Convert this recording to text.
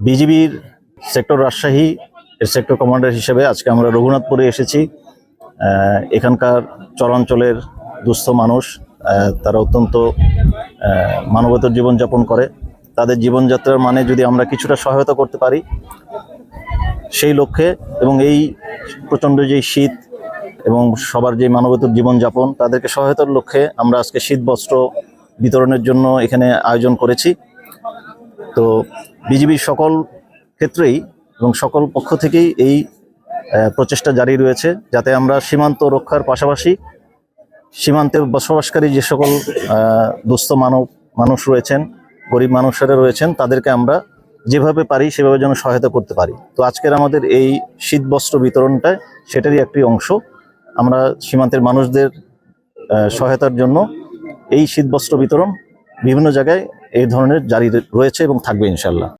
বিজিবির সেক্টর রাজশাহী এর sector commander হিসেবে আজকে আমরা রঘুনাথপুরে এসেছি। এখানকার চরাঞ্চলের দুস্থ মানুষ তারা অত্যন্ত মানবতার জীবনযাপন করে। তাদের জীবনযাত্রার মানে যদি আমরা কিছুটা সহায়তা করতে পারি, সেই লক্ষ্যে এবং এই প্রচণ্ড যে শীত এবং সবার যে মানবতার জীবনযাপন, তাদেরকে সহায়তার লক্ষ্যে আমরা আজকে শীত বস্ত্র বিতরণের জন্য এখানে আয়োজন করেছি। তো বিজিবির সকল ক্ষেত্রেই এবং সকল পক্ষ থেকেই এই প্রচেষ্টা জারি রয়েছে যাতে আমরা সীমান্ত রক্ষার পাশাপাশি সীমান্তে বসবাসকারী যে সকল দুস্থ মানব, মানুষ রয়েছেন, গরিব মানুষেরা রয়েছেন, তাদেরকে আমরা যেভাবে পারি সেভাবে যেন সহায়তা করতে পারি। তো আজকের আমাদের এই শীত বস্ত্র বিতরণটা সেটারই একটি অংশ। আমরা সীমান্তের মানুষদের সহায়তার জন্য এই শীত বস্ত্র বিতরণ বিভিন্ন জায়গায় এই ধরনের জারি রয়েছে এবং থাকবে ইনশাল্লাহ